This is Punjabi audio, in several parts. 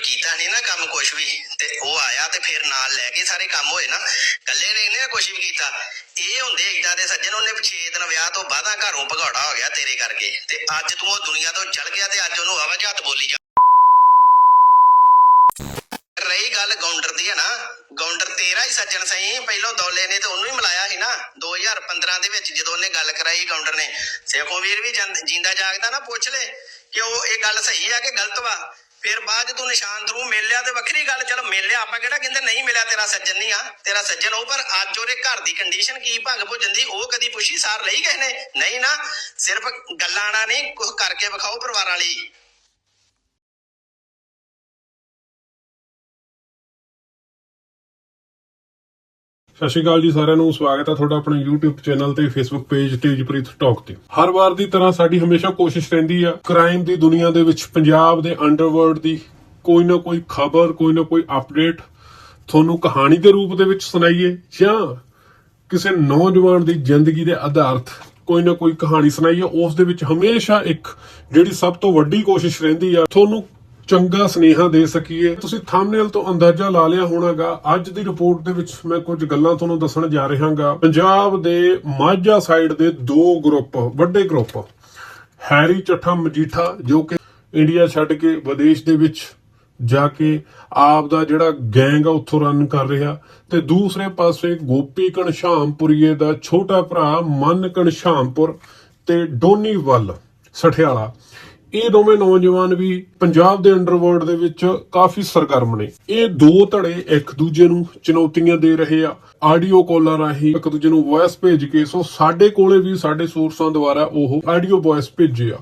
ਕੋਈ ਕੀਤਾ ਨਹੀਂ ਨਾ ਕੰਮ ਕੁਛ ਵੀ, ਤੇ ਉਹ ਆਇਆ ਤੇ ਫਿਰ ਨਾਲ ਲੈ ਕੇ ਸਾਰੇ ਕੰਮ ਹੋਏ ਨਾ। ਕੱਲੇ ਨੇ ਇਹਨੇ ਕੁਛ ਵੀ ਕੀਤਾ। ਇਹ ਹੁੰਦੇ ਇਦਾਂ ਦੇ ਸੱਜਣ, ਉਹਨੇ 6 ਦਿਨ ਵਿਆਹ ਤੋਂ ਬਾਅਦਾਂ ਘਰੋਂ ਭਗੌੜਾ ਹੋ ਗਿਆ ਤੇਰੇ ਕਰਕੇ। ਤੇ ਅੱਜ ਤੂੰ ਉਹ ਦੁਨੀਆ ਤੋਂ ਚਲ ਗਿਆ ਤੇ ਅੱਜ ਉਹਨੂੰ ਆਵਾਜ਼ਾਤ ਬੋਲੀ ਜਾ। ਰਹੀ ਗੱਲ ਗੌਂਡਰ ਦੀ ਹੈ ਨਾ। ਗੌਂਡਰ ਤੇਰਾ ਹੀ ਸੱਜਣ ਸਹੀ, ਪਹਿਲੋਂ ਦੌਲੇ ਨੇ ਤੇ ਉਹਨੂੰ ਹੀ ਮਿਲਾਇਆ ਸੀ ਨਾ। 2015 ਦੇ ਵਿੱਚ ਜਦੋਂ ਉਹਨੇ ਗੱਲ ਕਰਾਈ ਗੌਂਡਰ ਨੇ। ਸੇਖੋ ਵੀਰ ਵੀ ਜਿੰਦਾ ਜਾਗਦਾ ਨਾ, ਪੁੱਛ ਲੈ ਕਿ ਉਹ ਇਹ ਗੱਲ ਸਹੀ ਆ ਕਿ ਗਲਤ ਵਾ? ਫਿਰ ਬਾਅਦ 'ਚ ਤੂੰ ਨਿਸ਼ਾਨ ਥਰੂ ਮਿਲਿਆ ਤੇ ਵੱਖਰੀ ਗੱਲ, ਚਲੋ ਮਿਲਿਆ ਆਪਾਂ ਕਿਹੜਾ ਕਹਿੰਦੇ ਨਹੀਂ ਮਿਲਿਆ ਤੇਰਾ ਸੱਜਣ ਨਹੀਂ ਆ, ਤੇਰਾ ਸੱਜਣ ਉਹ, ਪਰ ਅੱਜ ਉਹਦੇ ਘਰ ਦੀ ਕੰਡੀਸ਼ਨ ਕੀ ਭੰਗ ਭੁਜਨ ਦੀ, ਉਹ ਕਦੀ ਪੁੱਛੀ ਸਾਰ ਲਈ ਕਿਸੇ ਨੇ? ਨਹੀਂ ਨਾ, ਸਿਰਫ ਗੱਲਾਂ ਨਾਲ ਨਹੀਂ ਕੁਝ ਕਰਕੇ ਵਿਖਾਓ ਪਰਿਵਾਰਾਂ ਲਈ ਸਤਿ ਸ਼੍ਰੀ ਅਕਾਲ ਜੀ, ਸਾਰਿਆਂ ਨੂੰ ਸਵਾਗਤ ਹੈ ਤੁਹਾਡਾ ਆਪਣੇ YouTube ਚੈਨਲ ਤੇ, Facebook ਪੇਜ ਤੇਜਪ੍ਰੀਤ ਟਾਕ ਤੇ। ਹਰ ਵਾਰ ਦੀ ਤਰ੍ਹਾਂ ਸਾਡੀ ਹਮੇਸ਼ਾ ਕੋਸ਼ਿਸ਼ ਰਹਿੰਦੀ ਆ ਕ੍ਰਾਈਮ ਦੀ ਦੁਨੀਆ ਦੇ ਵਿੱਚ, ਪੰਜਾਬ ਦੇ ਅੰਡਰਵਰਲਡ ਦੀ ਕੋਈ ਨਾ ਕੋਈ ਖਬਰ, ਕੋਈ ਨਾ ਕੋਈ ਅਪਡੇਟ ਤੁਹਾਨੂੰ ਕਹਾਣੀ ਦੇ ਰੂਪ ਦੇ ਵਿੱਚ ਸੁਣਾਈਏ, ਜਾਂ ਕਿਸੇ ਨੌਜਵਾਨ ਦੀ ਜ਼ਿੰਦਗੀ ਦੇ ਆਧਾਰਿਤ ਕੋਈ ਨਾ ਕੋਈ ਕਹਾਣੀ ਸੁਣਾਈਏ, ਉਸ ਦੇ ਵਿੱਚ ਹਮੇਸ਼ਾ ਇੱਕ ਜਿਹੜੀ ਸਭ ਤੋਂ ਵੱਡੀ ਕੋਸ਼ਿਸ਼ ਰਹਿੰਦੀ ਆ, ਤੁਹਾਨੂੰ ਚੰਗਾ ਸਨੇਹਾ ਦੇ ਸਕੀਏ। ਤੁਸੀਂ ਥੰਬਨੇਲ ਤੋਂ ਅੰਦਾਜ਼ਾ ਲਾ ਲਿਆ ਹੋਣਾਗਾ। ਅੱਜ ਦੀ ਰਿਪੋਰਟ ਦੇ ਵਿੱਚ ਮੈਂ ਕੁਝ ਗੱਲਾਂ ਤੁਹਾਨੂੰ ਦੱਸਣ ਜਾ ਰਿਹਾਗਾ। ਪੰਜਾਬ ਦੇ ਮਾਝਾ ਸਾਈਡ ਦੇ ਦੋ ਗਰੁੱਪ ਵੱਡੇ ਗਰੁੱਪ ਹੈਰੀ ਚੱਠਾ ਮਜੀਠਾ, ਜੋ ਕਿ ਇੰਡੀਆ ਛੱਡ ਕੇ ਵਿਦੇਸ਼ ਦੇ ਵਿੱਚ ਜਾ ਕੇ ਆਪ ਦਾ ਜਿਹੜਾ ਗੈਂਗ ਆ, ਉੱਥੋਂ ਰਨ ਕਰ ਰਿਹਾ। ਤੇ ਦੂਸਰੇ ਪਾਸੇ ਗੋਪੀ ਘਣਸ਼ਾਮਪੁਰੀਏ ਦਾ ਛੋਟਾ ਭਰਾ ਮਨ ਘਣਸ਼ਾਮਪੁਰ ਤੇ ਡੋਨੀ ਵੱਲ ਸਠਿਆਲਾ। ਇਹ ਦੋਵੇਂ ਨੌਜਵਾਨ ਵੀ ਪੰਜਾਬ ਦੇ ਅੰਡਰਵਰਲਡ ਦੇ ਵਿੱਚ ਕਾਫੀ ਸਰਗਰਮ ਨੇ। ਇਹ ਦੋ ਧੜੇ ਇੱਕ ਦੂਜੇ ਨੂੰ ਚੁਣੌਤੀਆਂ ਦੇ ਰਹੇ ਆ। ਆਡੀਓ ਕਾਲਾਂ ਰਾਹੀਂ ਇੱਕ ਦੂਜੇ ਨੂੰ ਵੌਇਸ ਭੇਜ ਕੇ, ਸੋ ਸਾਡੇ ਕੋਲੇ ਵੀ, ਸਾਡੇ ਸੋਰਸਾਂ ਦੁਆਰਾ ਉਹ ਆਡੀਓ ਵੌਇਸ ਭੇਜੇ ਆ।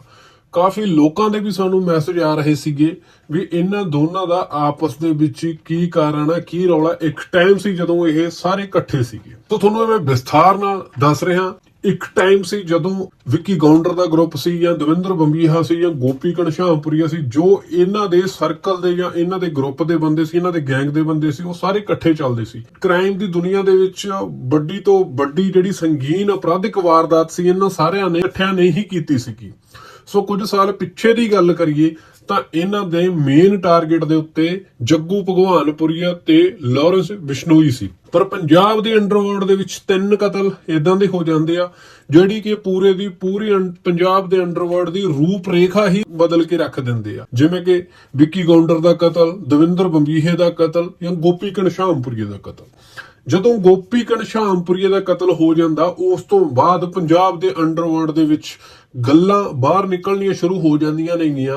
ਕਾਫੀ ਲੋਕਾਂ ਦੇ ਵੀ ਸਾਨੂੰ ਮੈਸੇਜ ਆ ਰਹੇ ਸੀਗੇ ਵੀ ਇਹਨਾਂ ਦੋਨਾਂ ਦਾ ਆਪਸ ਦੇ ਵਿੱਚ ਕੀ ਕਾਰਨ ਆ, ਕੀ ਰੌਲਾ। ਇੱਕ ਟਾਈਮ ਸੀ ਜਦੋਂ ਇਹ ਸਾਰੇ ਇਕੱਠੇ ਸੀਗੇ। ਤਾਂ ਤੁਹਾਨੂੰ ਇਹ ਮੈਂ ਵਿਸਥਾਰ ਨਾਲ ਦੱਸ ਰਿਹਾ। ਇੱਕ ਟਾਈਮ ਸੀ ਜਦੋਂ ਵਿੱਕੀ ਗੌਂਡਰ ਦਾ ਗਰੁੱਪ ਸੀ ਜਾਂ ਦਵਿੰਦਰ ਬੰਬੀਹਾ ਸੀ ਜਾਂ ਗੋਪੀ ਘਣਸ਼ਾਮਪੁਰੀਆ ਸੀ, ਜੋ ਇਹਨਾਂ ਦੇ ਸਰਕਲ ਦੇ ਜਾਂ ਇਹਨਾਂ ਦੇ ਗਰੁੱਪ ਦੇ ਬੰਦੇ ਸੀ, ਇਹਨਾਂ ਦੇ ਗੈਂਗ ਦੇ ਬੰਦੇ ਸੀ, ਉਹ ਸਾਰੇ ਇਕੱਠੇ ਚੱਲਦੇ ਸੀ। ਕ੍ਰਾਈਮ ਦੀ ਦੁਨੀਆ ਦੇ ਵਿੱਚ ਵੱਡੀ ਤੋਂ ਵੱਡੀ ਜਿਹੜੀ ਸੰਗੀਨ ਅਪਰਾਧਿਕ ਵਾਰਦਾਤ ਸੀ, ਇਹਨਾਂ ਸਾਰਿਆਂ ਨੇ ਇਕੱਠਿਆਂ ਨੇ ਹੀ ਕੀਤੀ ਸੀਗੀ। ਸੋ ਕੁਝ ਸਾਲ ਪਿੱਛੇ ਦੀ ਗੱਲ ਕਰੀਏ ਤਾਂ ਇਹਨਾਂ ਦੇ ਮੇਨ ਟਾਰਗੇਟ ਦੇ ਉੱਤੇ ਜੱਗੂ ਭਗਵਾਨਪੁਰੀਆ ਤੇ ਲਾਰੈਂਸ ਬਿਸ਼ਨੋਈ ਸੀ। ਪਰ ਪੰਜਾਬ ਦੇ ਅੰਡਰਵਰਲਡ ਦੇ ਵਿੱਚ ਤਿੰਨ ਕਤਲ ਇਦਾਂ ਦੇ ਹੋ ਜਾਂਦੇ ਆ, ਜਿਹੜੀ ਕਿ ਪੂਰੇ ਦੀ ਪੂਰੀ ਪੰਜਾਬ ਦੇ ਅੰਡਰਵਰਲਡ ਦੀ ਰੂਪ ਰੇਖਾ ਹੀ ਬਦਲ ਕੇ ਰੱਖ ਦਿੰਦੇ ਆ। ਜਿਵੇਂ ਕਿ ਵਿੱਕੀ ਗੌਂਡਰ ਦਾ ਕਤਲ, ਦਵਿੰਦਰ ਬੰਬੀਹੇ ਦਾ ਕਤਲ ਜਾਂ ਗੋਪੀ ਘਣਸ਼ਾਮਪੁਰੀਏ ਦਾ ਕਤਲ। ਜਦੋਂ ਗੋਪੀ ਘਣਸ਼ਾਮਪੁਰੀਏ ਦਾ ਕਤਲ ਹੋ ਜਾਂਦਾ, ਉਸ ਤੋਂ ਬਾਅਦ ਪੰਜਾਬ ਦੇ ਅੰਡਰਵਰਲਡ ਦੇ ਵਿੱਚ ਗੱਲਾਂ ਬਾਹਰ ਨਿਕਲਣੀਆਂ ਸ਼ੁਰੂ ਹੋ ਜਾਂਦੀਆਂ ਨੇਗੀਆਂ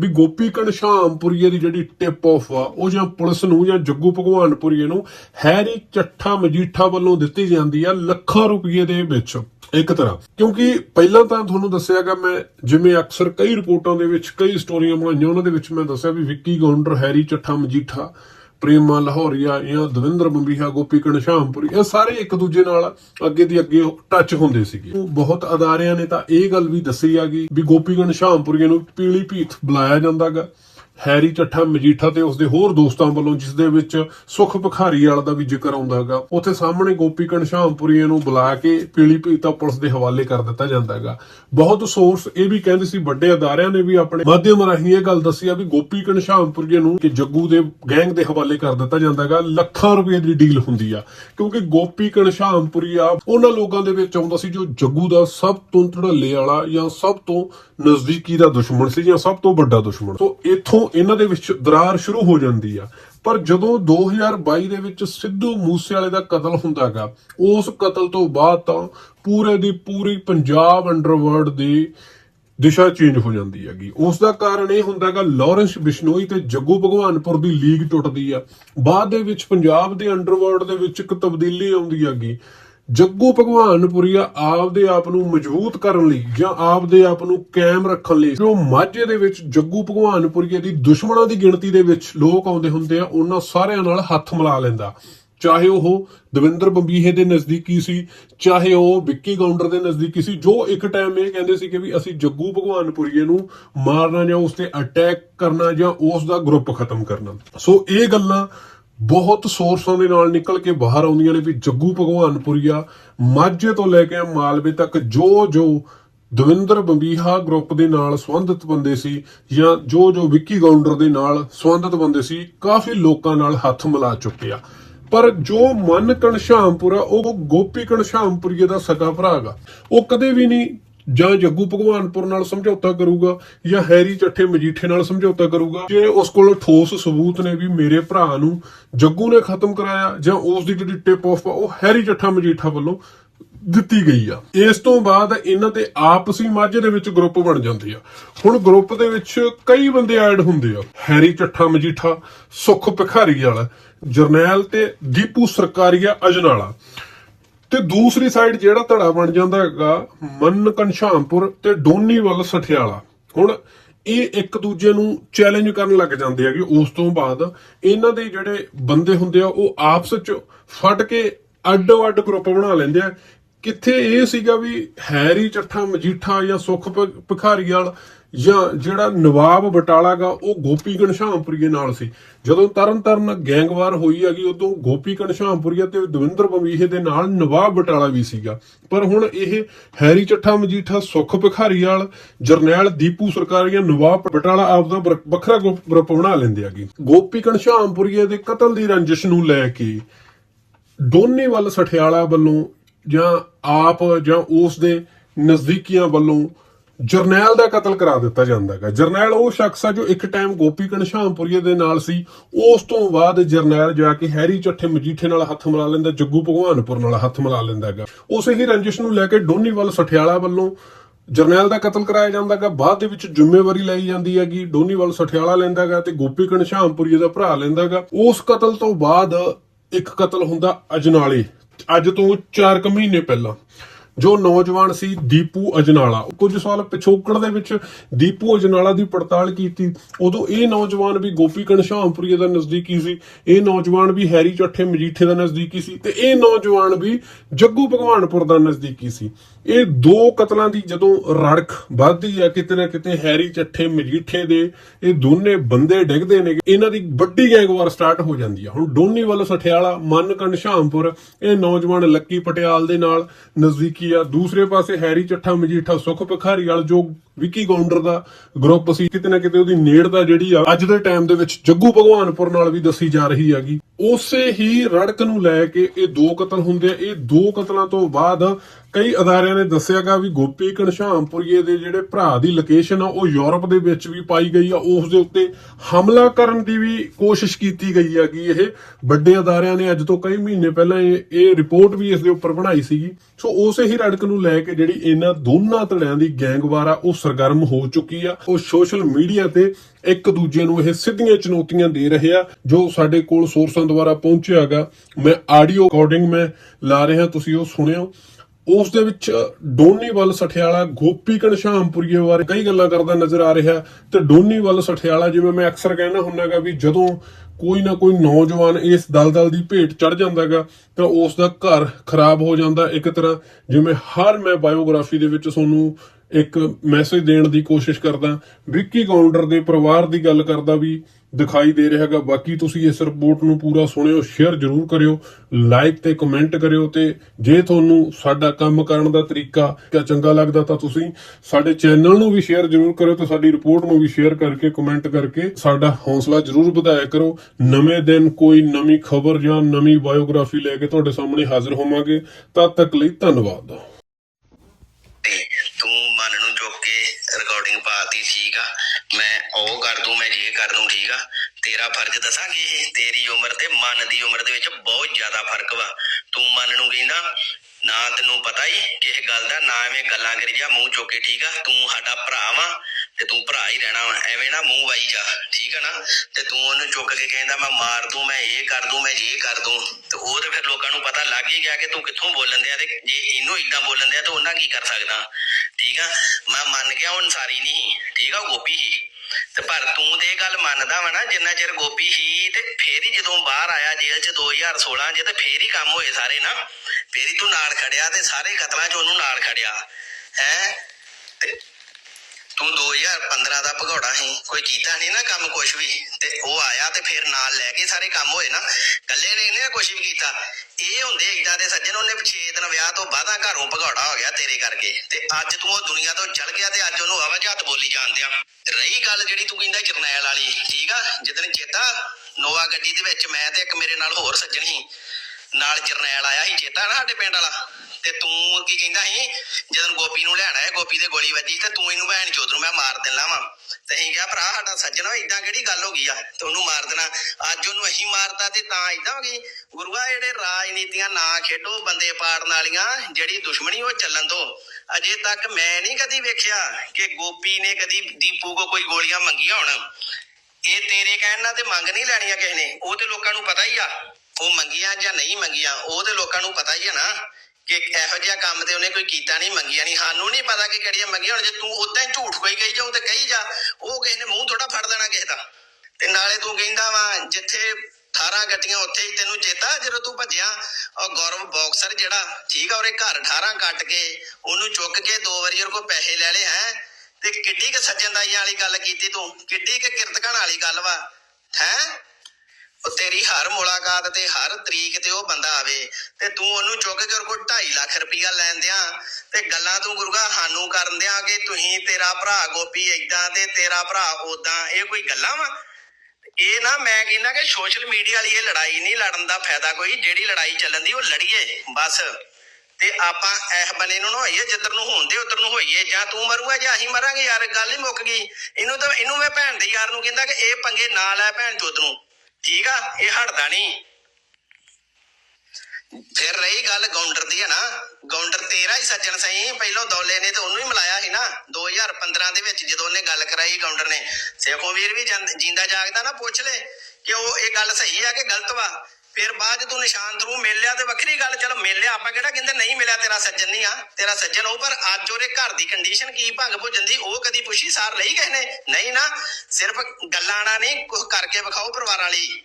ਵੀ ਗੋਪੀ ਘਣਸ਼ਾਮਪੁਰੀਏ ਦੀ ਜਿਹੜੀ ਟਿਪ ਆਫ ਆ, ਉਹ ਜਾਂ ਪੁਲਿਸ ਨੂੰ ਜਾਂ ਜੱਗੂ ਭਗਵਾਨਪੁਰੀਏ ਨੂੰ ਹੈਰੀ ਚੱਠਾ ਮਜੀਠਾ ਵੱਲੋਂ ਦਿੱਤੀ ਜਾਂਦੀ ਆ ਲੱਖਾਂ ਰੁਪਏ ਦੇ ਵਿੱਚ, ਇੱਕ ਤਰ੍ਹਾਂ। ਕਿਉਂਕਿ ਪਹਿਲਾਂ ਤਾਂ ਤੁਹਾਨੂੰ ਦੱਸਿਆਗਾ ਮੈਂ, ਜਿਵੇਂ ਅਕਸਰ ਕਈ ਰਿਪੋਰਟਾਂ ਦੇ ਵਿੱਚ, ਕਈ ਸਟੋਰੀਆਂ ਬਣਾਈਆਂ, ਉਹਨਾਂ ਦੇ ਵਿੱਚ ਮੈਂ ਦੱਸਿਆ ਵੀ ਵਿੱਕੀ ਗੌਂਡਰ, ਹੈਰੀ ਚੱਠਾ ਮਜੀਠਾ ਪ੍ਰੇਮਾ ਲਾਹੌਰੀਆ, ਜਾਂ ਦਵਿੰਦਰ ਬੰਬੀਹਾ ਗੋਪੀ ਘਣਸ਼ਾਮਪੁਰੀ ਇਹ ਸਾਰੇ ਇੱਕ ਦੂਜੇ ਨਾਲ ਅੱਗੇ ਦੀ ਅੱਗੇ ਟੱਚ ਹੁੰਦੇ ਸੀਗੇ। ਬਹੁਤ ਅਦਾਰਿਆਂ ਨੇ ਤਾਂ ਇਹ ਗੱਲ ਵੀ ਦੱਸੀ ਆਗੀ ਵੀ ਗੋਪੀ ਘਣਸ਼ਾਮਪੁਰੀਏ ਨੂੰ ਪੀਲੀ ਭੀਤ ਬੁਲਾਇਆ ਜਾਂਦਾਗਾ। ਹੈਰੀ ਚੱਠਾ ਮਜੀਠਾ ਤੇ ਉਸਦੇ ਹੋਰ ਦੋਸਤਾਂ ਵੱਲੋਂ, ਜਿਸ ਦੇ ਵਿੱਚ ਸੁਖ ਭਖਾਰੀ ਵਾਲਾ ਦਾ ਵੀ ਜ਼ਿਕਰ ਆਉਂਦਾਗਾ ਉੱਥੇ ਸਾਹਮਣੇ ਗੋਪੀ ਘਣਸ਼ਾਮਪੁਰੀਏ ਨੂੰ ਬੁਲਾ ਕੇ ਪੀਲੀ ਭੀਤਾ ਪੁਲਿਸ ਦੇ ਹਵਾਲੇ ਕਰ ਦਿੱਤਾ ਜਾਂਦਾਗਾ ਬਹੁਤ ਸੋਰਸ ਇਹ ਵੀ ਕਹਿੰਦੇ ਸੀ, ਵੱਡੇ ਅਦਾਰਿਆਂ ਨੇ ਵੀ ਆਪਣੇ ਮਾਧਿਅਮ ਰਾਹੀਂ ਇਹ ਗੱਲ ਦੱਸੀ ਆ ਵੀ ਗੋਪੀ ਘਣਸ਼ਾਮਪੁਰੀਏ ਨੂੰ ਕਿ ਜੱਗੂ ਦੇ ਗੈਂਗ ਦੇ ਹਵਾਲੇ ਕਰ ਦਿੱਤਾ ਜਾਂਦਾ ਜਾਂਦਾਗਾ ਲੱਖਾਂ ਰੁਪਏ ਦੀ ਡੀਲ ਹੁੰਦੀ ਆ। ਕਿਉਂਕਿ ਗੋਪੀ ਘਣਸ਼ਾਮਪੁਰੀਆ ਉਹਨਾਂ ਲੋਕਾਂ ਦੇ ਵਿੱਚ ਆਉਂਦਾ ਸੀ ਜੋ ਜੱਗੂ ਦਾ ਸਭ ਤੋਂ ਧੜੱਲੇ ਵਾਲਾ ਜਾਂ ਸਭ ਤੋਂ ਨਜ਼ਦੀਕੀ ਦਾ ਦੁਸ਼ਮਣ ਸੀ ਜਾਂ ਸਭ ਤੋਂ ਵੱਡਾ ਦੁਸ਼ਮਣ। ਸੋ ਇੱਥੋਂ ਇਹਨਾਂ ਦੇ ਵਿੱਚ ਦਰਾਰ ਸ਼ੁਰੂ ਹੋ ਜਾਂਦੀ ਆ। ਪਰ ਜਦੋਂ 2022 ਦੇ ਵਿੱਚ ਸਿੱਧੂ ਮੂਸੇਵਾਲੇ ਦਾ ਕਤਲ ਹੁੰਦਾਗਾ, ਉਸ ਕਤਲ ਤੋਂ ਬਾਅਦ ਤਾਂ ਪੂਰੇ ਦੀ ਪੂਰੀ ਪੰਜਾਬ ਅੰਡਰਵਰਲਡ ਦੀ ਦਿਸ਼ਾ ਚੇਂਜ ਹੋ ਜਾਂਦੀ ਹੈਗੀ। ਉਸ ਦਾ ਕਾਰਨ ਇਹ ਹੁੰਦਾਗਾ, ਲਾਰੈਂਸ ਬਿਸ਼ਨੋਈ ਤੇ ਜੱਗੂ ਭਗਵਾਨਪੁਰ ਦੀ ਲੀਗ ਟੁੱਟਦੀ ਆ। ਬਾਅਦ ਦੇ ਵਿੱਚ ਪੰਜਾਬ ਦੇ ਅੰਡਰਵਰਲਡ ਦੇ ਵਿੱਚ ਇੱਕ ਤਬਦੀਲੀ ਆਉਂਦੀ ਹੈਗੀ। ਜੱਗੂ ਭਗਵਾਨਪੁਰੀਆ ਆਪਦੇ ਆਪ ਨੂੰ ਮਜ਼ਬੂਤ ਕਰਨ ਲਈ ਜਾਂ ਆਪਦੇ ਆਪ ਨੂੰ ਕਾਇਮ ਰੱਖਣ ਲਈ ਜੋ ਮਾਝੇ ਦੇ ਵਿੱਚ ਜੱਗੂ ਭਗਵਾਨਪੁਰੀਆ ਦੀ ਦੁਸ਼ਮਣਾਂ ਦੀ ਗਿਣਤੀ ਦੇ ਵਿੱਚ ਲੋਕ ਆਉਂਦੇ ਹੁੰਦੇ ਆ, ਉਹਨਾਂ ਸਾਰਿਆਂ ਨਾਲ ਹੱਥ ਮਿਲਾ ਲੈਂਦਾ। ਚਾਹੇ ਉਹ ਦਵਿੰਦਰ ਬੰਬੀਹੇ ਦੇ ਨਜ਼ਦੀਕੀ ਸੀ, ਚਾਹੇ ਉਹ ਵਿੱਕੀ ਗੌਂਡਰ ਦੇ ਨਜ਼ਦੀਕੀ ਸੀ, ਜੋ ਇੱਕ ਟਾਈਮ ਇਹ ਕਹਿੰਦੇ ਸੀ ਕਿ ਵੀ ਅਸੀਂ ਜੱਗੂ ਭਗਵਾਨਪੁਰੀਏ ਨੂੰ ਮਾਰਨਾ ਜਾਂ ਉਸ ਤੇ ਅਟੈਕ ਕਰਨਾ ਜਾਂ ਉਸ ਦਾ ਗਰੁੱਪ ਖਤਮ ਕਰਨਾ। ਸੋ ਇਹ ਗੱਲਾਂ ਬਹੁਤ ਸੋਰਸਾਂ ਦੇ ਨਾਲ ਨਿਕਲ ਕੇ ਬਾਹਰ ਆਉਂਦੀਆਂ ਨੇ ਵੀ ਜੱਗੂ ਭਗਵਾਨਪੁਰੀਆ ਮਾਝੇ ਤੋਂ ਲੈ ਕੇ ਮਾਲਵੇ ਤੱਕ ਜੋ ਜੋ ਦਵਿੰਦਰ ਬੰਬੀਹਾ ਗਰੁੱਪ ਦੇ ਨਾਲ ਸੰਬੰਧਿਤ ਬੰਦੇ ਸੀ ਜਾਂ ਜੋ ਜੋ ਵਿੱਕੀ ਗਾਉਂਡਰ ਦੇ ਨਾਲ ਸੰਬੰਧਿਤ ਬੰਦੇ ਸੀ, ਕਾਫੀ ਲੋਕਾਂ ਨਾਲ ਹੱਥ ਮਿਲਾ ਚੁੱਕੇ ਆ। ਪਰ ਜੋ ਮਨ ਕਣਸ਼ਾਮਪੁਰ ਉਹ ਗੋਪੀ ਕਣਸ਼ਾਮਪੁਰੀਏ ਦਾ ਸਗਾ ਭਰਾ ਗਾ। ਉਹ ਕਦੇ ਵੀ ਨਹੀਂ ਜਾਂ ਜੱਗੂ ਭਗਵਾਨਪੁਰ ਨਾਲ ਸਮਝੌਤਾ ਕਰੂਗਾ ਜਾਂ ਹੈਰੀ ਚੱਠੇ ਮਜੀਠੇ ਨਾਲ ਸਮਝੌਤਾ ਕਰੂਗਾ। ਜੇ ਉਸ ਕੋਲ ਠੋਸ ਸਬੂਤ ਨੇ ਵੀ ਮੇਰੇ ਭਰਾ ਨੂੰ ਜੱਗੂ ਨੇ ਖਤਮ ਕਰਾਇਆ ਜਾਂ ਉਸ ਦੀ ਜਿਹੜੀ ਟਿਪ ਆਫ ਉਹ ਹੈਰੀ ਚੱਠਾ ਮਜੀਠਾ ਵੱਲੋਂ ਦਿੱਤੀ ਗਈ ਆ। ਇਸ ਤੋਂ ਬਾਅਦ ਇਹਨਾਂ ਦੇ ਆਪਸੀ ਮਾਝੇ ਦੇ ਵਿੱਚ ਗਰੁੱਪ ਬਣ ਜਾਂਦੇ ਆ। ਹੁਣ ਗਰੁੱਪ ਦੇ ਵਿੱਚ ਕਈ ਬੰਦੇ ਐਡ ਹੁੰਦੇ ਆ। ਹੈਰੀ ਚੱਠਾ ਮਜੀਠਾ, ਸੁਖ ਭਿਖਾਰੀ ਵਾਲਾ, ਜਰਨੈਲ ਤੇ ਦੀਪੂ ਸਰਕਾਰੀਆ ਅਜਨਾਲਾ। ਤੇ ਦੂਸਰੀ ਸਾਈਡ ਜਿਹੜਾ ਧੜਾ ਬਣ ਜਾਂਦਾ ਹੈਗਾ ਮੰਨ ਘਨਸ਼ਾਮਪੁਰ ਤੇ ਡੋਨੀ ਵੱਲ ਸਠਿਆਲਾ। ਹੁਣ ਇਹ ਇੱਕ ਦੂਜੇ ਨੂੰ ਚੈਲੰਜ ਕਰਨ ਲੱਗ ਜਾਂਦੇ ਆ ਕਿ ਉਸ ਤੋਂ ਬਾਅਦ। ਇਹਨਾਂ ਦੇ ਜਿਹੜੇ ਬੰਦੇ ਹੁੰਦੇ ਆ, ਉਹ ਆਪਸ ਵਿੱਚ ਫਟ ਕੇ ਅੱਡੋ ਅੱਡ ਗਰੁੱਪ ਬਣਾ ਲੈਂਦੇ ਆ। ਕਿੱਥੇ ਇਹ ਸੀਗਾ ਵੀ ਹੈਰੀ ਚੱਠਾ, ਮਜੀਠਾ ਜਾਂ ਸੁਖ ਭ- ਭਿਖਾਰੀ ਵਾਲ ਜਾਂ ਜਿਹੜਾ ਨਵਾਬ ਬਟਾਲਾ ਗਾ, ਉਹ ਗੋਪੀ ਘਨਸ਼ਾਮਪੁਰੀਏ ਨਾਲ ਸੀ। ਜਦੋਂ ਤਰਨ ਗੈਂਗਵਾਰ ਹੋਈ ਹੈਗੀ, ਉਦੋਂ ਗੋਪੀ ਘਨਸ਼ਾਮਪੁਰੀਆ ਤੇ ਦਵਿੰਦਰ ਬੰਬੀਹੇ ਦੇ ਨਾਲ ਨਵਾਬ ਬਟਾਲਾ ਵੀ ਸੀਗਾ। ਪਰ ਹੁਣ ਇਹ ਹੈਰੀ ਚੱਠਾ ਮਜੀਠਾ, ਸੁਖ ਭਿਖਾਰੀ ਵਾਲ ਜਰਨੈਲ ਦੀਪੂ ਸਰਕਾਰੀਆ ਨਵਾਬ ਬਟਾਲਾ ਆਪ ਦਾ ਵੱਖਰਾ ਗਰੁੱਪ ਗਰੁੱਪ ਬਣਾ ਲੈਂਦੇ ਹੈਗੇ। ਗੋਪੀ ਘਨਸ਼ਾਮਪੁਰੀਏ ਦੇ ਕਤਲ ਦੀ ਰੰਜਿਸ਼ ਨੂੰ ਲੈ ਕੇ ਦੋਨੇ ਵੱਲ ਸਠਿਆਲਾ ਵੱਲੋਂ ਜਾਂ ਆਪ ਜਾਂ ਉਸ ਦੇ ਨਜ਼ਦੀਕੀਆਂ ਵੱਲੋਂ ਜਰਨੈਲ ਦਾ ਕਤਲ ਕਰਾ ਦਿੱਤਾ ਜਾਂਦਾ ਹੈਗਾ ਜਰਨੈਲ ਉਹ ਸ਼ਖਸ ਆ ਜੋ ਇੱਕ ਟਾਈਮ ਗੋਪੀ ਘਨਸ਼ਾਮਪੁਰੀਏ ਦੇ ਨਾਲ ਸੀ। ਉਸ ਤੋਂ ਬਾਅਦ ਜਰਨੈਲ ਜਾ ਕੇ ਹੈਰੀ ਚੱਠੇ ਮਜੀਠੇ ਨਾਲ ਹੱਥ ਮਿਲਾ ਲੈਂਦਾ, ਜੱਗੂ ਭਗਵਾਨਪੁਰ ਨਾਲ ਹੱਥ ਮਿਲਾ ਲੈਂਦਾ ਹੈਗਾ ਉਸੇ ਹੀ ਰੰਜਿਸ਼ ਨੂੰ ਲੈ ਕੇ ਡੋਨੀਵਾਲ ਸਠਿਆਲਾ ਵੱਲੋਂ ਜਰਨੈਲ ਦਾ ਕਤਲ ਕਰਾਇਆ ਜਾਂਦਾ ਹੈਗਾ ਬਾਅਦ ਦੇ ਵਿੱਚ ਜ਼ਿੰਮੇਵਾਰੀ ਲਈ ਜਾਂਦੀ ਹੈਗੀ, ਡੋਨੀਵਾਲ ਸਠਿਆਲਾ ਲੈਂਦਾ ਹੈਗਾ ਤੇ ਗੋਪੀ ਘਨਸ਼ਾਮਪੁਰੀ ਦਾ ਭਰਾ ਲੈਂਦਾ ਹੈਗਾ ਉਸ ਕਤਲ ਤੋਂ ਬਾਅਦ ਇੱਕ ਕਤਲ ਹੁੰਦਾ ਅਜਨਾਲੇ। ਅੱਜ ਤੋਂ 4 ਕੁ ਮਹੀਨੇ ਪਹਿਲਾਂ। ਜੋ ਨੌਜਵਾਨ ਸੀ ਦੀਪੂ ਅਜਨਾਲਾ, ਕੁਝ ਸਾਲ ਪਿਛੋਕੜ ਦੇ ਵਿੱਚ ਦੀਪੂ ਅਜਨਾਲਾ ਦੀ ਪੜਤਾਲ ਕੀਤੀ। ਉਦੋਂ ਇਹ ਨੌਜਵਾਨ ਵੀ ਗੋਪੀ ਘਨਸ਼ਾਮਪੁਰੀ ਦਾ ਨਜ਼ਦੀਕੀ ਸੀ, ਇਹ ਨੌਜਵਾਨ ਵੀ ਹੈਰੀ ਚੱਠੇ ਮਜੀਠੇ ਦਾ ਨਜ਼ਦੀਕੀ ਸੀ ਤੇ ਇਹ ਨੌਜਵਾਨ ਵੀ ਜੱਗੂ ਭਗਵਾਨਪੁਰ ਦਾ ਨਜ਼ਦੀਕੀ ਸੀ। ਇਹ ਦੋ ਕਤਲਾਂ ਦੀ ਜਦੋਂ ਰੜਖ ਵੱਧਦੀ ਹੈ, ਕਿਤੇ ਨਾ ਕਿਤੇ ਹੈਰੀ ਚੱਠੇ ਮਜੀਠੇ ਦੇ ਇਹ ਦੋਨੇ ਬੰਦੇ ਡਿੱਗਦੇ ਨੇ, ਇਹਨਾਂ ਦੀ ਵੱਡੀ ਗੈਂਗਵਾਰ ਸਟਾਰਟ ਹੋ ਜਾਂਦੀ ਹੈ। ਹੁਣ ਡੋਨੀ ਵੱਲ ਸਠਿਆਲਾ ਮਨ ਘਨਸ਼ਾਮਪੁਰ ਇਹ ਨੌਜਵਾਨ ਲੱਕੀ ਪਟਿਆਲ ਦੇ ਨਾਲ ਨਜ਼ਦੀਕੀ ਆ, ਦੂਸਰੇ ਪਾਸੇ ਹੈਰੀ ਚੱਠਾ, ਮਜੀਠਾ, ਸੁਖ ਭਿਖਾਰੀ ਵਾਲ ਜੋ ਵਿੱਕੀ ਗਾਉਂਡਰ ਦਾ ਗਰੁੱਪ ਸੀ, ਕਿਤੇ ਨਾ ਕਿਤੇ ਉਹਦੀ ਨੇੜਤਾ ਜਿਹੜੀ ਆ, ਅੱਜ ਦੇ ਟਾਈਮ ਦੇ ਵਿੱਚ ਜੱਗੂ ਭਗਵਾਨਪੁਰ ਨਾਲ ਵੀ ਦੱਸੀ ਜਾ ਰਹੀ ਹੈਗੀ। ਉਸੇ ਹੀ ਰੜਕ ਨੂੰ ਲੈ ਕੇ ਇਹ ਦੋ ਕਤਲ ਹੁੰਦੇ ਆ। ਇਹ ਦੋ ਕਤਲਾਂ ਤੋਂ ਬਾਅਦ ਕਈ ਅਦਾਰਿਆਂ ਨੇ ਦੱਸਿਆਗਾ ਵੀ ਗੋਪੀ ਘਨਸ਼ਾਮਪੁਰੀਏ ਦੇ ਜਿਹੜੇ ਭਰਾ ਦੀ ਲੋਕੇਸ਼ਨ ਆ, ਉਹ ਯੂਰਪ ਦੇ ਵਿੱਚ ਵੀ ਪਾਈ ਗਈ ਆ। ਉਸ ਦੇ ਉੱਤੇ ਹਮਲਾ ਕਰਨ ਦੀ ਵੀ ਕੋਸ਼ਿਸ਼ ਕੀਤੀ ਗਈ ਹੈਗੀ ਇਹ। ਵੱਡੇ ਅਦਾਰਿਆਂ ਨੇ ਅੱਜ ਤੋਂ ਕਈ ਮਹੀਨੇ ਪਹਿਲਾਂ ਇਹ ਰਿਪੋਰਟ ਵੀ ਇਸ ਦੇ ਉੱਪਰ ਬਣਾਈ ਸੀਗੀ। ਸੋ ਉਸੇ ਹੀ ਰੜਕ ਨੂੰ ਲੈ ਕੇ ਜਿਹੜੀ ਇਹਨਾਂ ਦੋਨਾਂ ਧੜਿਆਂ ਦੀ ਗੈਂਗਵਾਰ ਆ, ਉਹ ਸਰਗਰਮ ਹੋ ਚੁੱਕੀ ਆ। ਉਹ ਸੋਸ਼ਲ ਮੀਡੀਆ ਤੇ ਇੱਕ ਦੂਜੇ ਨੂੰ ਇਹ ਸਿੱਧੀਆਂ ਚੁਣੌਤੀਆਂ ਦੇ ਰਹੇ ਆ, ਜੋ ਸਾਡੇ ਕੋਲ ਸੋਰਸਾਂ ਦੁਆਰਾ ਪਹੁੰਚਿਆ ਹੈਗਾ ਮੈਂ ਆਡੀਓ ਰਿਕਾਰਡਿੰਗ ਮੈਂ ਲਾ ਰਿਹਾ, ਤੁਸੀਂ ਉਹ ਸੁਣਿਓ ਉਸ ਦੇ ਵਿੱਚ ਡੋਨੀ ਸਠਿਆਲਾ ਗੋਪੀ ਘਨਸ਼ਾਮਪੁਰੀਏ ਬਾਰੇ ਕਈ ਗੱਲਾਂ ਕਰਦਾ ਨਜ਼ਰ ਆ ਰਿਹਾ। ਤੇ ਡੋਨੀ ਵੱਲ ਸਠਿਆਲਾ, ਜਿਵੇਂ ਮੈਂ ਅਕਸਰ ਕਹਿਣਾ ਹੁੰਨਾਗਾ ਵੀ ਜਦੋਂ ਕੋਈ ਨਾ ਕੋਈ ਨੌਜਵਾਨ ਇਸ ਦਲਦਲ ਦੀ ਭੇਟ ਚੜ ਜਾਂਦਾਗਾ ਤਾਂ ਉਸ ਦਾ ਘਰ ਖਰਾਬ ਹੋ ਜਾਂਦਾ ਇੱਕ ਤਰ੍ਹਾਂ। ਜਿਵੇਂ ਹਰ ਮੈਂ ਬਾਇਓਗ੍ਰਾਫੀ ਦੇ ਵਿੱਚ ਤੁਹਾਨੂੰ ਇੱਕ ਮੈਸੇਜ ਦੇਣ ਦੀ ਕੋਸ਼ਿਸ਼ ਕਰਦਾ, ਵਿੱਕੀ ਗਾਉਂਡਰ ਦੇ ਪਰਿਵਾਰ ਦੀ ਗੱਲ ਕਰਦਾ ਵੀ ਦਿਖਾਈ ਦੇ ਰਿਹਾ ਹੈਗਾ। ਬਾਕੀ ਤੁਸੀਂ ਇਸ ਰਿਪੋਰਟ ਨੂੰ ਪੂਰਾ ਸੁਣਿਓ ਸ਼ੇਅਰ ਜ਼ਰੂਰ ਕਰਿਓ ਲਾਈਕ ਤੇ ਕਮੈਂਟ ਕਰਿਓ ਤੇ ਜੇ ਤੁਹਾਨੂੰ ਸਾਡਾ ਕੰਮ ਕਰਨ ਦਾ ਤਰੀਕਾ ਕਿਆ ਚੰਗਾ ਲੱਗਦਾ ਤਾਂ ਤੁਸੀਂ ਸਾਡੇ ਚੈਨਲ ਨੂੰ ਵੀ ਸ਼ੇਅਰ ਜ਼ਰੂਰ ਕਰਿਓ ਤੇ ਸਾਡੀ ਰਿਪੋਰਟ ਨੂੰ ਵੀ ਸ਼ੇਅਰ ਕਰਕੇ ਕਮੈਂਟ ਕਰਕੇ ਸਾਡਾ ਹੌਸਲਾ ਜ਼ਰੂਰ ਵਧਾਇਆ ਕਰੋ। ਨਵੇਂ ਦਿਨ ਕੋਈ ਨਵੀਂ ਖਬਰ ਜਾਂ ਨਵੀਂ ਬਾਇਓਗ੍ਰਾਫੀ ਲੈ ਕੇ ਤੁਹਾਡੇ ਸਾਹਮਣੇ ਹਾਜ਼ਰ ਹੋਵਾਂਗੇ। ਤਦ ਤੱਕ ਲਈ ਧੰਨਵਾਦ ਤੇ ਤੂੰ ਮਨ ਨੂੰ ਚੁੱਕ ਕੇ ਰਿਕਾਰਡਿੰਗ ਪਾਤੀ ਠੀਕ ਆ ਮੈਂ ਉਹ ਕਰ ਦੂੰ, ਮੈਂ ਜੇ ਕਰ ਦੂੰ, ਠੀਕ ਆ? ਤੇਰਾ ਫਰਜ਼ ਦੱਸਾਂਗੇ ਇਹ। ਤੇਰੀ ਉਮਰ ਤੇ ਮਨ ਦੀ ਉਮਰ ਦੇ ਵਿੱਚ ਬਹੁਤ ਜ਼ਿਆਦਾ ਫ਼ਰਕ ਵਾ। ਤੂੰ ਮਨ ਨੂੰ ਕਹਿੰਦਾ, ਨਾ ਤੈਨੂੰ ਪਤਾ ਹੀ ਕਿਸ ਗੱਲ ਦਾ ਨਾ ਐਵੇਂ ਗੱਲਾਂ ਕਰੀ ਜਾ, ਮੂੰਹ ਚੁੱਕ ਕੇ, ਠੀਕ ਆ? ਤੂੰ ਸਾਡਾ ਭਰਾ ਵਾ ਤੇ ਤੂੰ ਭਰਾ ਹੀ ਰਹਿਣਾ ਵਾ। ਐਵੇਂ ਨਾ ਮੂੰਹ ਵਾਈ ਜਾ, ਠੀਕ ਆ ਨਾ? ਤੇ ਤੂੰ ਉਹਨੂੰ ਚੁੱਕ ਕੇ ਕਹਿੰਦਾ, ਮੈਂ ਮਾਰ ਦੂੰ, ਮੈਂ ਇਹ ਕਰ ਦੂੰ, ਮੈਂ ਜੇ ਕਰ ਦੂੰ। ਤੇ ਉਹ ਤੇ ਫਿਰ ਲੋਕਾਂ ਨੂੰ ਪਤਾ ਲੱਗ ਹੀ ਗਿਆ ਕਿ ਤੂੰ ਕਿੱਥੋਂ ਬੋਲਣ ਦਿਆ ਤੇ ਜੇ ਇਹਨੂੰ ਇਦਾਂ ਬੋਲਣ ਦਿਆ ਤਾਂ ਉਹਨਾਂ ਕੀ ਕਰ ਸਕਦਾ? ਠੀਕ ਆ? ਮੈਂ ਮੰਨ ਗਿਆ, ਉਹ ਅਨਸਾਰੀ ਨਹੀਂ ਠੀਕ ਆ? ਉਹ ਗੋਪੀ ਸੀ। ਤੇ ਪਰ ਤੂੰ ਤੇ ਇਹ ਗੱਲ ਮੰਨਦਾ ਵਾ ਨਾ, ਜਿੰਨਾ ਚਿਰ ਗੋਪੀ ਸੀ ਤੇ ਫੇਰ ਹੀ ਜਦੋਂ ਬਾਹਰ ਆਇਆ ਜੇਲ੍ਹ ਚ 2016 ਚ ਤੇ ਫੇਰ ਹੀ ਕੰਮ ਹੋਏ ਸਾਰੇ ਨਾ। ਫੇਰ ਹੀ ਤੂੰ ਨਾਲ ਖੜਿਆ ਤੇ ਸਾਰੇ ਕਤਲਾਂ ਚ ਉਹਨੂੰ ਨਾਲ ਖੜਿਆ। ਹੈ? ਤੇ ਤੂੰ 2015 ਦਾ ਭਗੌੜਾ ਸੀ, ਕੋਈ ਕੀਤਾ ਨਹੀਂ ਨਾ ਕੰਮ ਕੁਛ ਵੀ, ਤੇ ਉਹ ਆਇਆ ਤੇ ਫਿਰ ਨਾਲ ਲੈ ਕੇ ਸਾਰੇ ਕੰਮ ਹੋਏ ਨਾ। ਕੱਲੇ ਨੇ ਇਹਨੇ ਕੁਛ ਵੀ ਕੀਤਾ। ਇਹ ਹੁੰਦੇ ਇਦਾਂ ਦੇ ਸੱਜਣ, ਉਹਨੇ 6 ਦਿਨ ਵਿਆਹ ਤੋਂ ਬਾਅਦਾਂ ਘਰੋਂ ਭਗੌੜਾ ਹੋ ਗਿਆ ਤੇਰੇ ਕਰਕੇ। ਤੇ ਅੱਜ ਤੂੰ ਉਹ ਦੁਨੀਆ ਤੋਂ ਚਲ ਗਿਆ ਤੇ ਅੱਜ ਉਹਨੂੰ ਆਵਾਜ਼ਾਤ ਬੋਲੀ ਜਾਂਦਿਆਂ ਰਹੀ ਗੱਲ ਜਿਹੜੀ ਤੂੰ ਕਹਿੰਦਾ ਜਰਨੈਲ ਵਾਲੀ, ਠੀਕ ਆ? ਜਿੱਦਣ ਚੇਤਾ ਨੋਵਾ ਗੱਡੀ ਦੇ ਵਿੱਚ ਮੈਂ ਤੇ ਇੱਕ ਮੇਰੇ ਨਾਲ ਹੋਰ ਸੱਜਣ ਸੀ। ਨਾਲ ਜਰਨੈਲ ਆਇਆ ਸੀ ਚੇਤਾ ਨਾ ਸਾਡੇ ਪਿੰਡ ਵਾਲਾ। ਤੇ ਤੂੰ ਕੀ ਕਹਿੰਦਾ ਸੀ? ਜਦੋਂ ਗੋਪੀ ਨੂੰ ਲੈਣਾ ਹੈ ਗੋਪੀ ਦੇ ਗੋਲੀ ਵੱਜੀ, ਤੇ ਤੂੰ ਇਹਨੂੰ ਭੈਣ ਚੋਦ ਨੂੰ ਮੈਂ ਮਾਰ ਦੇਣਾ ਵਾ। ਤੇ ਅਸੀਂ ਕਿਹਾ, ਭਰਾ, ਸਾਡਾ ਸੱਜਣਾ ਇਦਾਂ ਕਿਹੜੀ ਗੱਲ ਹੋ ਗਈ ਆ? ਤੇ ਉਹਨੂੰ ਮਾਰ ਦੇਣਾ। ਅੱਜ ਉਹਨੂੰ ਅਸੀਂ ਮਾਰਤਾ ਤੇ ਤਾਂ ਇਦਾਂ ਹੋ ਗਈ। ਗੁਰੂਆ, ਜਿਹੜੇ ਰਾਜਨੀਤੀਆਂ ਨਾ ਖੇਡੋ, ਬੰਦੇ ਪਾੜਨ ਵਾਲੀਆਂ, ਜਿਹੜੀ ਦੁਸ਼ਮਣੀ ਉਹ ਚੱਲਣ ਦੋ। ਅਜੇ ਤੱਕ ਮੈਂ ਨਹੀਂ ਕਦੀ ਵੇਖਿਆ ਕਿ ਗੋਪੀ ਨੇ ਕਦੀ ਦੀਪੂ ਕੋ ਕੋਈ ਗੋਲੀਆਂ ਮੰਗੀਆਂ ਹੋਣ। ਇਹ ਤੇਰੇ ਕਹਿਣ ਨਾਲ ਤੇ ਮੰਗ ਨਹੀਂ ਲੈਣੀਆਂ ਕਿਸੇ ਨੇ। ਉਹ ਤੇ ਲੋਕਾਂ ਨੂੰ ਪਤਾ ਹੀ ਆ। ਉਹ ਮੰਗੀਆਂ ਜਾਂ ਨਹੀਂ ਮੰਗੀਆਂ, ਉਹ ਤੇ ਲੋਕਾਂ ਨੂੰ ਪਤਾ ਹੀ ਹੈ ਨਾ ਕਿ ਇਹੋ ਜਿਹਾ ਕੰਮ ਤੇ ਉਹਨੇ ਕੋਈ ਕੀਤਾ ਨਹੀਂ, ਮੰਗੀਆਂ ਨਹੀਂ। ਸਾਨੂੰ ਨਹੀਂ ਪਤਾ ਕਿ ਕਿਹੜੀਆਂ ਮੰਗੀਆਂ ਹੁਣ, ਜੇ ਤੂੰ ਉਦਾਂ ਹੀ ਝੂਠ ਕੋਈ ਕਹੀ ਜਾਉ ਤੇ ਕਹੀ ਜਾ, ਉਹ ਕਿਸੇ ਨੇ ਮੂੰਹ ਥੋੜਾ ਫੜ ਦੇਣਾ ਕਿਸੇ ਦਾ। ਤੇ ਨਾਲੇ ਤੂੰ ਕਹਿੰਦਾ ਵਾ, ਜਿੱਥੇ 18 ਗੱਟੀਆਂ, ਉੱਥੇ ਹੀ ਤੈਨੂੰ ਚੇਤਾ ਜਦੋਂ ਤੂੰ ਭੱਜਿਆ। ਉਹ ਗੌਰਵ ਬਾਕਸਰ ਜਿਹੜਾ, ਠੀਕ ਆ, ਉਹਦੇ ਘਰ 18 ਕੱਟ ਕੇ ਉਹਨੂੰ ਚੁੱਕ ਕੇ ਦੋ ਵਾਰੀ ਉਹਦੇ ਕੋਲ ਪੈਸੇ ਲੈ ਲਏ ਹੈ। ਤੇ ਕਿੱਡੀ ਕੁ ਸੱਜਣਦਾਈਆਂ ਵਾਲੀ ਗੱਲ ਕੀਤੀ ਤੂੰ, ਕਿੱਡੀ ਕ ਕਿਰਤਕਣ ਵਾਲੀ ਗੱਲ ਵਾ, ਹੈ? ਉਹ ਤੇਰੀ ਹਰ ਮੁਲਾਕਾਤ ਤੇ ਹਰ ਤਰੀਕ ਤੇ ਉਹ ਬੰਦਾ ਆਵੇ ਤੇ ਤੂੰ ਉਹਨੂੰ ਚੁੱਕ ਕੇ ਉਹਦੇ 2.5 ਲੱਖ ਰੁਪਈਆ ਲੈਣ ਦਿਆਂ ਤੇ ਗੱਲਾਂ ਤੂੰ ਗੁਰੂਗਾ ਸਾਨੂੰ ਕਰਨ ਦਿਆਂ ਕਿ ਤੁਸੀਂ ਤੇਰਾ ਭਰਾ ਗੋਪੀ ਏਦਾਂ ਤੇ ਤੇਰਾ ਭਰਾ ਉਦਾਂ ਇਹ ਕੋਈ ਗੱਲਾਂ ਵਾ? ਇਹ ਨਾ ਮੈਂ ਕਹਿੰਦਾ ਕਿ ਸੋਸ਼ਲ ਮੀਡੀਆ ਵਾਲੀ ਇਹ ਲੜਾਈ ਨਹੀਂ ਲੜਨ ਦਾ ਫਾਇਦਾ ਕੋਈ, ਜਿਹੜੀ ਲੜਾਈ ਚੱਲਣ ਦੀ ਉਹ ਲੜੀਏ, ਬਸ। ਤੇ ਆਪਾਂ ਇਹ ਬਨੇ ਨੂੰ ਨਾ ਹੋਈਏ, ਜਿੱਧਰ ਨੂੰ ਹੋਣ ਦੇ ਉਧਰ ਨੂੰ ਹੋਈਏ, ਜਾਂ ਤੂੰ ਮਰੂਗਾ ਜਾਂ ਅਸੀਂ ਮਰਾਂਗੇ, ਯਾਰ, ਗੱਲ ਹੀ ਮੁੱਕ ਗਈ। ਇਹਨੂੰ ਤਾਂ, ਇਹਨੂੰ ਮੈਂ ਭੈਣ ਦੇ ਯਾਰ ਨੂੰ ਕਹਿੰਦਾ ਕਿ ਇਹ ਪੰਗੇ ਨਾ ਲੈ ਭੈਣ ਚੋਦ ਨੂੰ। ਠੀਕ ਆ, ਇਹ ਹਟਦਾ ਨਹੀਂ। ਫਿਰ ਰਹੀ ਗੱਲ ਗੌਂਡਰ ਦੀ ਹੈ ਨਾ। ਗੌਂਡਰ ਤੇਰਾ ਹੀ ਸੱਜਣ ਸਹੀ, ਪਹਿਲੋਂ ਦੌਲੇ ਨੇ ਤੇ ਉਹਨੂੰ ਹੀ ਮਿਲਾਇਆ ਸੀ ਨਾ। 2015 ਦੇ ਵਿੱਚ ਜਦੋਂ ਉਹਨੇ ਗੱਲ ਕਰਾਈ ਗੌਂਡਰ ਨੇ। ਸੇਖੋ ਵੀਰ ਵੀ ਜਿੰਦਾ ਜਾਗਦਾ ਨਾ, ਪੁੱਛ ਲੈ ਕਿ ਉਹ ਇਹ ਗੱਲ ਸਹੀ ਆ ਕਿ ਗਲਤ ਵਾ? ਫਿਰ ਬਾਅਦ ਤੂੰ ਨਿਸ਼ਾਨ ਥਰੂ ਮਿਲ ਤੇ ਵੱਖਰੀ ਗੱਲ, ਚਲ ਮਿਲ ਆਪਾਂ ਕਿਹੜਾ ਕਹਿੰਦੇ ਨਹੀਂ ਮਿਲਿਆ ਤੇਰਾ ਸੱਜਣ ਨਹੀਂ ਆ, ਤੇਰਾ ਸੱਜਣ ਉਹ, ਪਰ ਅੱਜ ਉਹਦੇ ਘਰ ਦੀ ਕੰਡੀਸ਼ਨ ਕੀ, ਭੰਗ ਭੁਜਣ ਦੀ, ਉਹ ਕਦੀ ਪੁੱਛੀ, ਸਾਰ ਲਈ ਕਿਸੇ ਨੇ? ਨਹੀਂ ਨਾ, ਸਿਰਫ ਗੱਲਾਂ ਨਾਲ ਨਹੀਂ ਕੁਝ ਕਰਕੇ ਵਿਖਾਓ ਪਰਿਵਾਰਾਂ ਲਈ।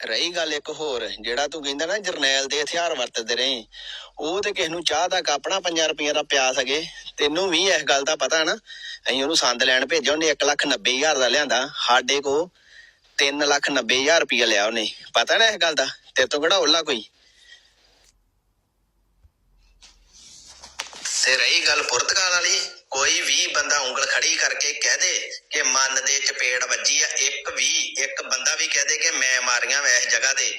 ਰਹੀ ਗੱਲ ਇੱਕ ਹੋਰ, ਜਿਹੜਾ ਤੂੰ ਕਹਿੰਦਾ ਨਾ, ਜਰਨੈਲ ਦੇ ਹਥਿਆਰ ਵਰਤਦੇ ਰਹੇ, ਉਹ ਤੇ ਕਿਸ ਨੂੰ ਚਾਹ ਦਾ ਕਾਪਣਾ 5 ਰੁਪਈਆ ਦਾ ਪਿਆ ਸਕੇ ਤੈਨੂੰ ਵੀ ਇਸ ਗੱਲ ਦਾ ਪਤਾ ਨਾ, ਅਸੀਂ ਉਹਨੂੰ ਸੰਦ ਲੈਣ ਭੇਜਿਆ, ਉਹਨੇ 1 ਲੱਖ 90 ਹਜ਼ਾਰ ਦਾ ਲਿਆਂਦਾ, ਸਾਡੇ ਕੋ 3 ਲੱਖ 90 ਹਜ਼ਾਰ ਰੁਪਇਆ ਲਿਆ ਉਹਨੇ। ਪਤਾ ਨਾ ਇਸ ਗੱਲ ਦਾ? ਤੇਰੇ ਤੋਂ ਕਿਹੜਾ ਓਲਾ ਕੋਈ? ਤੇ ਰਹੀ ਗੱਲ ਪੁਰਤਗਾਲ ਵਾਲੀ, ਕੋਈ ਵੀ ਬੰਦਾ ਉਂਗਲ ਖੜੀ ਕਰਕੇ ਕਹਿ ਦੇ ਕਿ ਮਨ ਦੇ ਚਪੇੜ ਵੱਜੀ ਆ, ਇੱਕ ਵੀ, ਇੱਕ ਬੰਦਾ ਵੀ ਕਹਿ ਦੇ ਕਿ ਮੈਂ ਮਾਰੀਆਂ ਵੈ ਇਸ ਜਗ੍ਹਾ ਤੇ।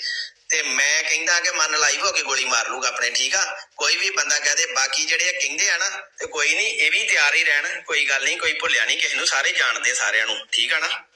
ਤੇ ਮੈਂ ਕਹਿੰਦਾ ਕਿ ਮਨ ਲਾਈਵ ਹੋ ਕੇ ਗੋਲੀ ਮਾਰ ਲੂਗਾ ਆਪਣੇ, ਠੀਕ ਆ? ਕੋਈ ਵੀ ਬੰਦਾ ਕਹਿ ਦੇ, ਬਾਕੀ ਜਿਹੜੇ ਕਹਿੰਦੇ ਆ ਨਾ, ਤੇ ਕੋਈ ਨਹੀਂ, ਇਹ ਵੀ ਤਿਆਰ ਹੀ ਰਹਿਣ, ਕੋਈ ਗੱਲ ਨਹੀਂ, ਕੋਈ ਭੁੱਲਿਆ ਨਹੀਂ ਕਿਸੇ ਨੂੰ, ਸਾਰੇ ਜਾਣਦੇ ਸਾਰਿਆਂ ਨੂੰ, ਠੀਕ ਆ ਨਾ?